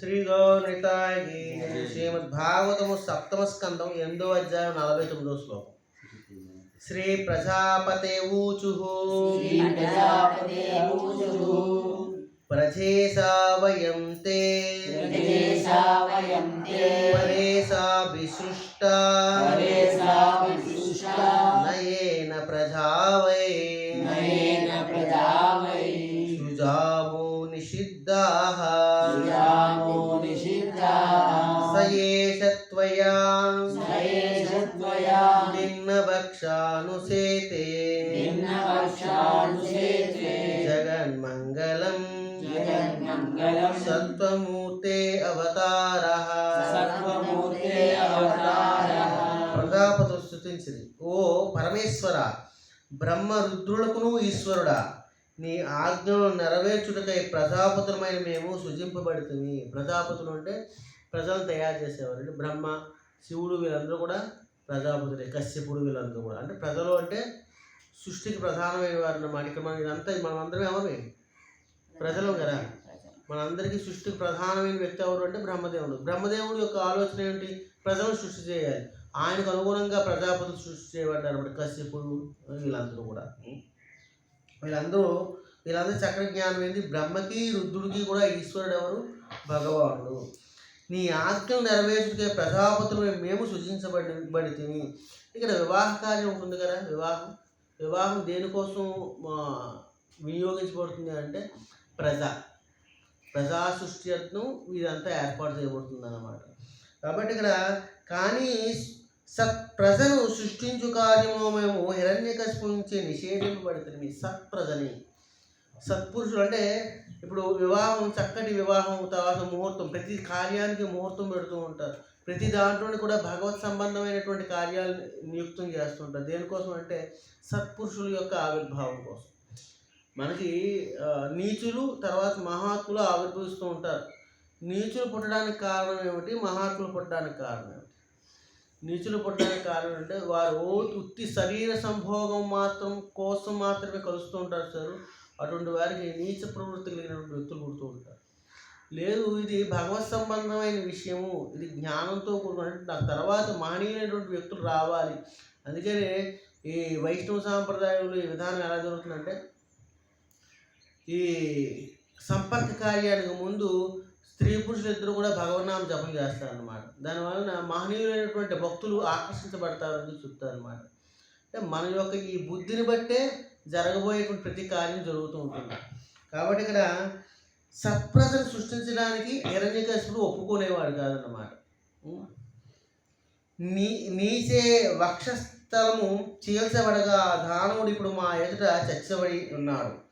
శ్రీ గౌరితాయి శ్రీమద్ భాగవతము సప్తమ స్కందం ఎనిమిదో అధ్యాయం నలభై తొమ్మిదో శ్లోకం. శ్రీ ప్రజాపతే ఊచు. ప్రజేశా వయం తే పరేశా విసృష్ట నయేన ప్రజా నిన్నవక్షానుసేతే జగన్మంగళం. సత్వమూర్తే అవతార. ప్రజాపతి స్థుతించింది ఓ పరమేశ్వర బ్రహ్మ రుద్రులకును ఈశ్వరుడా నీ ఆజ్ఞను నెరవేర్చుటకై ప్రజాపతులమైన మేము సృజింపబడుతుంది ప్రజాపతులు అంటే ప్రజలను తయారు చేసేవారు. అంటే బ్రహ్మ శివుడు వీళ్ళందరూ కూడా ప్రజాపతి కశ్యపుడు వీళ్ళందరూ కూడా. అంటే ప్రజలు అంటే సృష్టికి ప్రధానమైన వారు అన్నమాట ఇక్కడ మనం ఇదంతా మనం అందరం ఎవరు? ప్రజలు కదా. మనందరికీ సృష్టికి ప్రధానమైన వ్యక్తి ఎవరు అంటే బ్రహ్మదేవుడు. బ్రహ్మదేవుడు యొక్క ఆలోచన ఏంటి? ప్రజలను సృష్టి చేయాలి. ఆయనకు అనుగుణంగా ప్రజాపతులు సృష్టి చేయబడ్డారు అనమాట కశ్యపుడు వీళ్ళందరూ కూడా. వీళ్ళందరూ వీళ్ళందరూ చక్ర జ్ఞానం ఏంటి బ్రహ్మకి రుద్రుడికి కూడా ఈశ్వరుడు ఎవరు? భగవానుడు. నీ ఆజ్ఞలు నెరవేర్చుకే ప్రజాపతులు మేము సృజించబడి తిని ఇక్కడ వివాహ కార్యం ఉంటుంది కదా వివాహం. వివాహం దేనికోసం వినియోగించబడుతుంది అంటే ప్రజ. ప్రజా సృష్టి వీరంతా ఇదంతా ఏర్పాటు చేయబడుతుంది అన్నమాట కాబట్టి ఇక్కడ కానీ సత్ ప్రజను సృష్టించు కార్యము మేము హిరణ్యకశిపు నుంచి నిషేధింపబడుతుంది సత్ ప్రజని. సత్పురుషులు అంటే ఇప్పుడు వివాహం చక్కటి వివాహం తర్వాత ముహూర్తం ప్రతి కార్యానికి ముహూర్తం పెడుతూ ఉంటారు. ప్రతి దాంట్లోని కూడా భగవత్ సంబంధమైనటువంటి కార్యాలు నియుక్తం చేస్తుంటారు దేనికోసం అంటే సత్పురుషుల యొక్క ఆవిర్భావం కోసం. మనకి నీచులు తర్వాత మహాత్ములు ఆవిర్భవిస్తూ ఉంటారు. నీచులు పుట్టడానికి కారణం ఏమిటి? మహాత్ములు పుట్టడానికి కారణం ఏమిటి? నీచులు పుట్టడానికి కారణం అంటే వారు ఉత్తి శరీర సంభోగం మాత్రం కోసం మాత్రమే కలుస్తూ ఉంటారు సార్. అటువంటి వారికి నీచ ప్రవృత్తి కలిగినటువంటి వ్యక్తులు పుడుతూ ఉంటారు. లేదు ఇది భగవత్ సంబంధమైన విషయము ఇది జ్ఞానంతో కూడుకున్న దాని తర్వాత మానీయమైనటువంటి వ్యక్తులు రావాలి. అందుకనే ఈ వైష్ణవ సాంప్రదాయంలో ఈ విధానం ఎలా జరుగుతుందంటే ఈ సంపర్క కార్యానికి ముందు స్త్రీ పురుషులు ఇద్దరు కూడా భగవన్నామ జపం చేస్తారనమాట దానివలన మహనీయులైనటువంటి భక్తులు ఆకర్షించబడతారని చెప్తారనమాట అంటే మన యొక్క ఈ బుద్ధిని బట్టే జరగబోయేటువంటి ప్రతి కార్యం జరుగుతూ ఉంటుంది. కాబట్టి ఇక్కడ సత్ప్రజను సృష్టించడానికి హిరణ్యకశిపుడు ఒప్పుకునేవాడు కాదన్నమాట. నీ నీచే వక్షస్థలము చీల్చబడగా దానవుడు ఇప్పుడు మా ఎదుట చచ్చబడి ఉన్నాడు.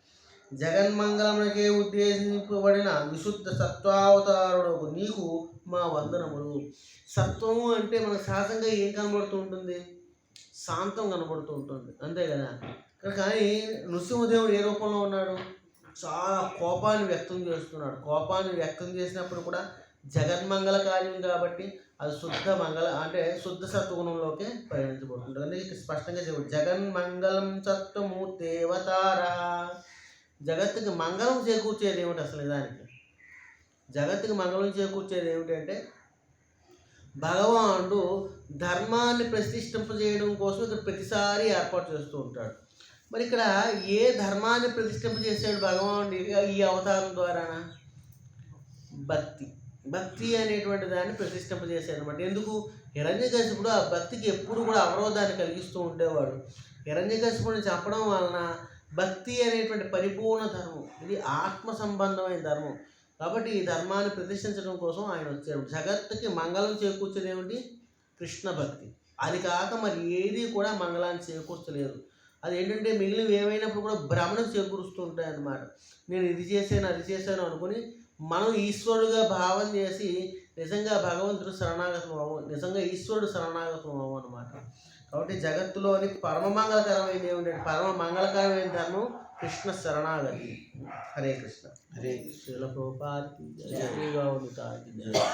జగన్మంగళమునకే ఉద్దేశింపబడిన విశుద్ధ సత్వావతారుడు నీకు మా వందనములు. సత్వము అంటే మనకు సహజంగా ఏం కనబడుతూ ఉంటుంది? శాంతం కనబడుతూ ఉంటుంది. అంతే కదా? కానీ నృసింహదేవుడు ఏ రూపంలో ఉన్నాడు? చాలా కోపాన్ని వ్యక్తం చేస్తున్నాడు. కోపాన్ని వ్యక్తం చేసినప్పుడు కూడా జగన్మంగళ కార్యం కాబట్టి అది శుద్ధ మంగళ అంటే శుద్ధ సత్వగుణంలోకి పరిగణించబడుతుంది. అందుకే ఇక్కడ స్పష్టంగా చెప్పాడు జగన్మంగళం సత్వము దేవతార జగత్తుకి మంగళం చేకూర్చేది ఏమిటి అసలు దానికి? జగత్తుకి మంగళం చేకూర్చేది ఏమిటంటే భగవానుడు ధర్మాన్ని ప్రతిష్ఠింపజేయడం కోసం ఇక్కడ ప్రతిసారి ఏర్పాటు చేస్తూ ఉంటాడు. మరి ఇక్కడ ఏ ధర్మాన్ని ప్రతిష్ఠింపజేసాడు భగవానుడు? ఈ- ఈ అవతారం ద్వారానా? భక్తి. భక్తి అనేటువంటి దాన్ని ప్రతిష్ఠింపజేశాడు అనమాట ఎందుకు? హిరణ్యకశిపుడు ఆ భక్తికి ఎప్పుడు కూడా అవరోధాన్ని కలిగిస్తూ ఉండేవాడు. హిరణ్యకశిపుడిని చెప్పడం వలన భక్తి అనేటువంటి పరిపూర్ణ ధర్మం ఇది ఆత్మ సంబంధమైన ధర్మం. కాబట్టి ఈ ధర్మాన్ని ప్రదర్శించడం కోసం ఆయన వచ్చాడు. జగత్తుకి మంగళం చేకూర్చేది ఏమిటి? కృష్ణ భక్తి. అది కాక మరి ఏది కూడా మంగళాన్ని చేకూర్చలేదు. అది ఏంటంటే మిగిలినవి ఏమైనప్పుడు కూడా భ్రమణం చేకూరుస్తూ ఉంటాయి అన్నమాట. నేను ఇది చేశాను అది చేశాను అనుకుని మనం ఈశ్వరుడుగా భావం చేసి నిజంగా భగవంతుడు శరణాగతం అవ్వం నిజంగా ఈశ్వరుడు శరణాగతం అవ్వం అనమాట కాబట్టి జగత్తులోని పరమ మంగళకరమైన ఏమిటంటే పరమ మంగళకరమైన ధర్మం कृष्ण शरणागति। हरे कृष्ण। हरे कृष्ण। प्रभुपाद श्री गौर की जय।